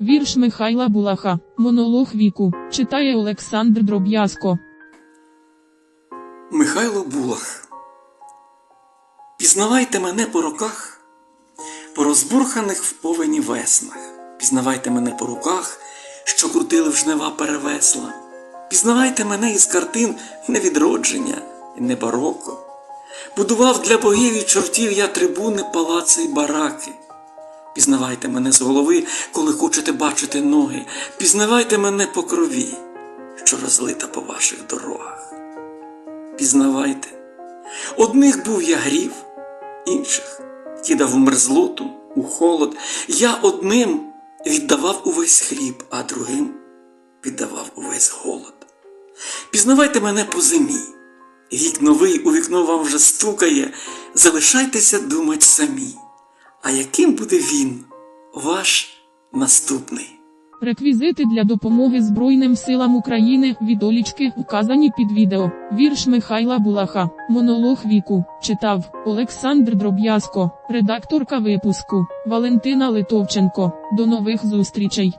Вірш Михайла Булаха, монолог віку, читає Олександр Дроб'язко. Михайло Булах. Пізнавайте мене по роках, по розбурханих в повені веснах. Пізнавайте мене по руках, що крутили в жнива перевесла. Пізнавайте мене із картин не відродження і не бароко. Будував для богів і чортів я трибуни, палаци й бараки. Пізнавайте мене з голови, коли хочете бачити ноги. Пізнавайте мене по крові, що розлита по ваших дорогах. Пізнавайте. Одних був я грів, інших кидав у мерзлоту, у холод. Я одним віддавав увесь хліб, а другим віддавав увесь голод. Пізнавайте мене по зимі. Вік новий у вікно вам вже стукає. Залишайтеся думать самі. А яким буде він, ваш наступний? Реквізити для допомоги Збройним силам України відолічки указані під відео. Вірш Михайла Булаха, монолог віку, читав Олександр Дроб'язко, редакторка випуску Валентина Литовченко. До нових зустрічей.